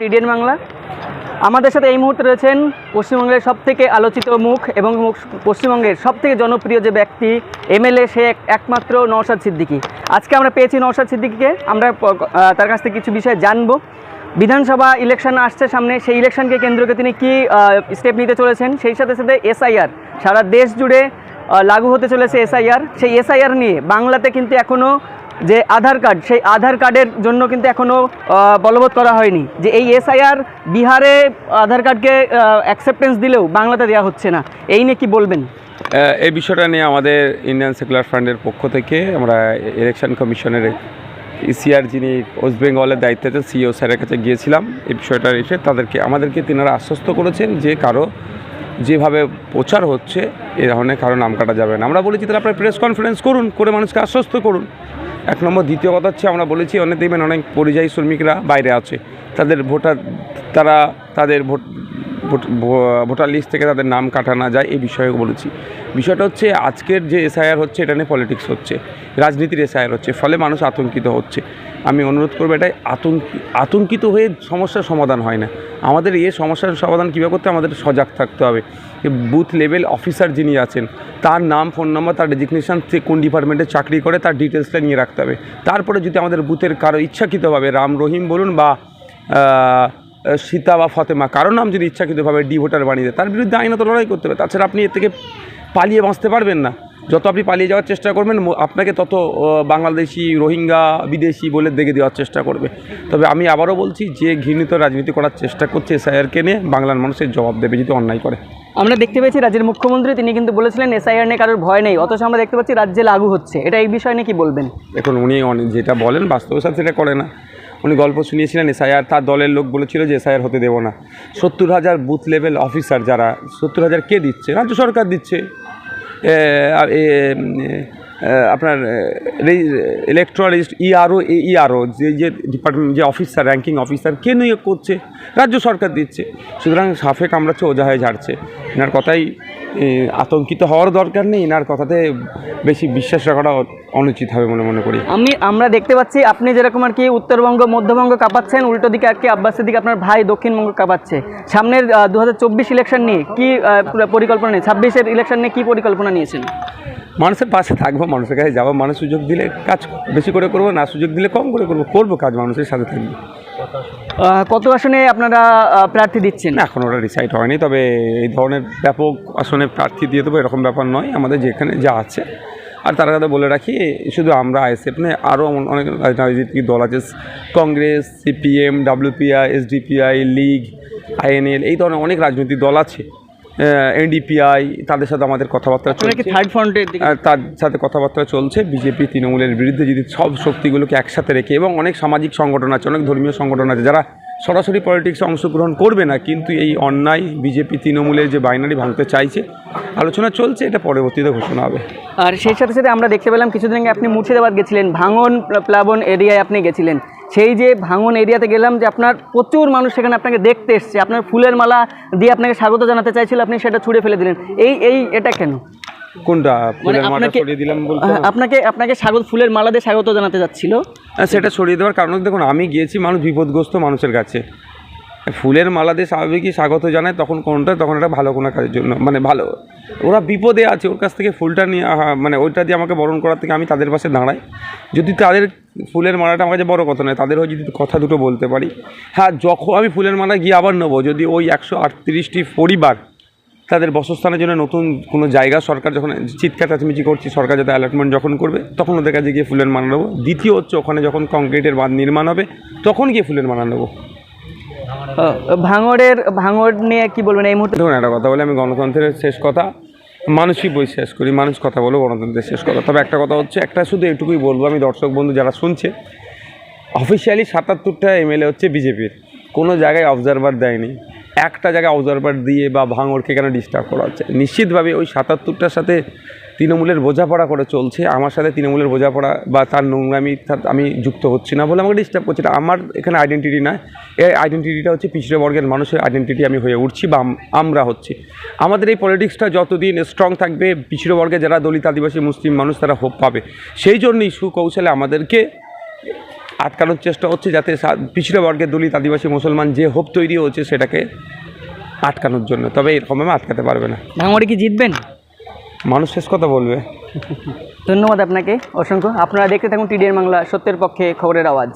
TDN Bangla. আমাদের সাথে এই মুহূর্তে রয়েছেন পশ্চিমবঙ্গের সব থেকে আলোচিত মুখ এবং পশ্চিমবঙ্গের সব থেকে জনপ্রিয় যে ব্যক্তি, এমএলএ, সে একমাত্র নওশাদ সিদ্দিকী। আজকে আমরা পেয়েছি নওশাদ সিদ্দিকীকে। আমরা তার কাছ থেকে কিছু বিষয় জানব। বিধানসভা ইলেকশন আসছে সামনে। সেই ইলেকশনকে কেন্দ্রকে তিনি কী স্টেপ নিতে চলেছেন? সেই সাথে সাথে এসআইআর, সারা দেশ জুড়ে লাগু হতে চলেছে এসআইআর। সেই এসআইআর নিয়ে বাংলাতে কিন্তু এখনও যে আধার কার্ড, সেই আধার কার্ডের জন্য কিন্তু এখনও বলবৎ করা হয়নি যে এই এসআইআর বিহারে আধার কার্ডকে অ্যাকসেপ্টেন্স দিলেও বাংলাতে দেওয়া হচ্ছে না। এই নিয়ে কি বলবেন? এই বিষয়টা নিয়ে আমাদের ইন্ডিয়ান সেকুলার ফান্ডের পক্ষ থেকে আমরা ইলেকশন কমিশনের ইসিআর যিনি ওয়েস্ট বেঙ্গলের দায়িত্বে আছেন সিও স্যারের কাছে গিয়েছিলাম, এই বিষয়টা এসে তাদেরকে, আমাদেরকে তিনারা আশ্বস্ত করেছেন যে কারও যেভাবে প্রচার হচ্ছে, এ ধরনের কারও নাম কাটা যাবে না। আমরা বলেছি, তাহলে আপনার প্রেস কনফারেন্স করুন, করে মানুষকে আশ্বস্ত করুন। এক নম্বর, দ্বিতীয় কথা হচ্ছে আমরা বলেছি অনেক দেখবেন অনেক পরিযায়ী শ্রমিকরা বাইরে আছে। তাদের ভোটার, তারা তাদের ভোট ভোটার লিস্ট থেকে তাদের নাম কাটা না যায়, এই বিষয়ে বলেছি। বিষয়টা হচ্ছে, আজকের যে এসআইআর হচ্ছে, এটা নিয়ে পলিটিক্স হচ্ছে, রাজনীতির এসআইআর হচ্ছে, ফলে মানুষ আতঙ্কিত হচ্ছে। আমি অনুরোধ করব এটাই, আতঙ্ক, আতঙ্কিত হয়ে সমস্যার সমাধান হয় না। আমাদের এই সমস্যার সমাধান কীভাবে করতে আমাদের সজাগ থাকতে হবে। বুথ লেভেল অফিসার যিনি আছেন, তার নাম, ফোন নম্বর, তার ডেজিগনেশন, সে কোন ডিপার্টমেন্টে চাকরি করে, তার ডিটেলসটা নিয়ে রাখতে হবে। তারপরে যদি আমাদের বুথের কারও ইচ্ছাকৃতভাবে, রাম, রহিম বলুন বা সীতা বা ফতেমা কারও নাম যদি ইচ্ছাকৃতভাবে ডি ভোটার বানিয়ে দেয় তার বিরুদ্ধে আইনত লড়াই করতে হবে। তাছাড়া আপনি এর থেকে পালিয়ে বাঁচতে পারবেন না। যত আপনি পালিয়ে যাওয়ার চেষ্টা করবেন আপনাকে তত বাংলাদেশি রোহিঙ্গা বিদেশি বলে দেখে দেওয়ার চেষ্টা করবে। তবে আমি আবারও বলছি যে ঘৃণিত রাজনীতি করার চেষ্টা করছে এসআইআরকে নিয়ে বাংলার মানুষের জবাব দেবে যদি অন্যায় করে। আমরা দেখতে পেয়েছি রাজ্যের মুখ্যমন্ত্রী তিনি কিন্তু বলেছিলেন এসআইআর নিয়ে কারোর ভয় নেই। অথচ আমরা দেখতে পাচ্ছি রাজ্যে লাগু হচ্ছে। এটা এই বিষয় নিয়ে কি বলবেন? এখন উনি অনেক যেটা বলেন বাস্তবের সাথে সেটা করে না। উনি গল্প শুনিয়েছিলেন, এসআইআর, তার দলের লোক বলেছিল যে এসআইআর হতে দেবো না। সত্তর হাজার বুথ লেভেল অফিসার যারা, সত্তর হাজার কে দিচ্ছে? রাজ্য সরকার দিচ্ছে। আপনার ইলেকট্রাল ইআরও ইআরও যে যে ডিপার্টমেন্ট যে অফিসার র্যাঙ্কিং অফিসার কে নিয়োগ করছে? রাজ্য সরকার দিচ্ছে। সুতরাং সাফে কামড়াচ্ছে ওজা হয়ে ঝাড়ছে। এনার কথাই আতঙ্কিত হওয়ার দরকার নেই এনার কথাতে বেশি বিশ্বাস রাখাটা অনুচিত হবে মনে মনে করি। আমি আমরা দেখতে পাচ্ছি আপনি যেরকম আর কি উত্তরবঙ্গ মধ্যবঙ্গ কাঁপাচ্ছেন উল্টো দিকে আর কি আব্বাসের দিকে আপনার ভাই দক্ষিণবঙ্গ কাঁপাচ্ছে। সামনের দু হাজার চব্বিশ ইলেকশন নিয়ে কি পরিকল্পনা নিয়ে ছাব্বিশের ইলেকশন নিয়ে কি পরিকল্পনা নিয়েছেন? মানুষের পাশে থাকব মানুষের কাছে যাব মানুষ সুযোগ দিলে কাজ বেশি করে করব না সুযোগ দিলে কম করে করব করব কাজ মানুষের সাথে থাকব। কত আসনে আপনারা প্রার্থী দিচ্ছেন? এখন ওরা ডিসাইড হয়নি, তবে এই ধরনের ব্যাপক আসনে প্রার্থী দিয়ে দেবো, এরকম ব্যাপার নয়, আমাদের যেখানে যা আছে। আর তার কথা বলে রাখি, শুধু আমরা আইএসএফ নয় আরও অনেক রাজনৈতিক দল আছে, কংগ্রেস, সিপিএম, ডাব্লিউপিআই, এসডিপিআই, লিগ, আইএনএল, এই ধরনের অনেক রাজনৈতিক দল আছে এনডিপিআই তাদের সাথে আমাদের কথাবার্তা চলছে। থার্ড ফ্রন্টের তার সাথে কথাবার্তা চলছে। বিজেপি তৃণমূলের বিরুদ্ধে যদি সব শক্তিগুলোকে একসাথে রেখে এবং অনেক সামাজিক সংগঠন আছে অনেক ধর্মীয় সংগঠন আছে যারা সরাসরি পলিটিক্সে অংশগ্রহণ করবে না, কিন্তু এই অন্যায় বিজেপি তৃণমূলের যে বাইনারি ভাঙতে চাইছে, আলোচনা চলছে, এটা পরবর্তীতে ঘোষণা হবে। আর সেই সাথে সাথে আমরা দেখতে পেলাম কিছুদিন আগে আপনি মুর্শিদাবাদ গেছিলেন, ভাঙন প্লাবন এরিয়ায় আপনি গেছিলেন। সেই যে ভাঙন এরিয়াতে গেলাম যে আপনার প্রচুর মানুষ সেখানে আপনাকে দেখতে এসছে। আপনার ফুলের মালা দিয়ে আপনাকে স্বাগত জানাতে চাইছিল, আপনি সেটা ছুঁড়ে ফেলে দিলেন। এই এই, এটা কেন? কোনটা? ফুলের মাটা আপনাকে- সরিয়ে দিলাম বলতে আপনাকে আপনাকে স্বাগত ফুলের মালা দিয়ে স্বাগত জানাতে যাচ্ছিল। হ্যাঁ, সেটা সরিয়ে দেওয়ার কারণ দেখুন আমি গিয়েছি মানুষ বিপদগ্রস্ত মানুষের কাছে। ফুলের মালা দিয়ে স্বাভাবিকই স্বাগত জানায় তখন কোনটা তখন এটা ভালো কোনো কাজের জন্য মানে ভালো। ওরা বিপদে আছে ওর কাছ থেকে ফুলটা নিয়ে মানে ওইটা দিয়ে আমাকে বরণ করার থেকে আমি তাদের পাশে দাঁড়াই। যদি তাদের ফুলের মালাটা আমার কাছে বড় কথা নয় তাদের হয়ে যদি কথা দুটো বলতে পারি। হ্যাঁ যখন আমি ফুলের মালা গিয়ে আবার নেব যদি ওই একশো আটত্রিশটি পরিবার তাদের বসস্থানের জন্য নতুন কোনো জায়গা সরকার যখন চিৎকার চাচমিচি করছি সরকার যাতে অ্যালটমেন্ট যখন করবে তখন ওদের কাছে গিয়ে ফুলের মানা নেব। দ্বিতীয় হচ্ছে ওখানে যখন কংক্রিটের বাঁধ নির্মাণ হবে তখন গিয়ে ফুলের মালা নেব। ভাঙড়ের ভাঙড় নিয়ে কি বলবেন এই মুহূর্তে? ধরুন একটা কথা বলে আমি গণতন্ত্রের শেষ কথা মানুষই বই শেষ করি মানুষ কথা বলো গণতন্ত্রের শেষ কথা। তবে একটা কথা হচ্ছে একটা শুধু এটুকুই বলব আমি দর্শক বন্ধু যারা শুনছে অফিসিয়ালি সাতাত্তরটা এমএলএ হচ্ছে বিজেপির কোনো জায়গায় অবজারভার দেয়নি। একটা জায়গায় অবজারভার দিয়ে বা ভাঙড়কে কেন ডিস্টার্ব করা হচ্ছে? নিশ্চিতভাবে ওই সাতাত্তরটার সাথে তৃণমূলের বোঝাপড়া করে চলছে। আমার সাথে তৃণমূলের বোঝাপড়া বা তার নোংরামি আমি যুক্ত হচ্ছি না বলে আমাকে ডিস্টার্ব করছে। এটা আমার এখানে আইডেন্টিটি নয় এই আইডেন্টিটিটা হচ্ছে পিছিয়ে বর্গের মানুষের আইডেন্টিটি আমি হয়ে উঠছি বা আমরা হচ্ছি। আমাদের এই পলিটিক্সটা যতদিন স্ট্রং থাকবে পিছিয়ে বর্গের যারা দলিত, আদিবাসী, মুসলিম মানুষ তারা হোপ পাবে। সেই জন্যই সুকৌশলে আমাদেরকে আটকানোর চেষ্টা হচ্ছে যাতে পিছড়ে বর্গের দলিত আদিবাসী মুসলমান যে হোপ তৈরি হচ্ছে সেটাকে আটকানোর জন্য। তবে এরকমভাবে আটকাতে পারবে না। ভাঙড়ি কি জিতবেন? মানুষ শেষ কথা বলবে। ধন্যবাদ আপনাকে অসংখ্য। আপনারা দেখতে থাকুন টিডিএন বাংলা সত্যের পক্ষে খবরের আওয়াজ।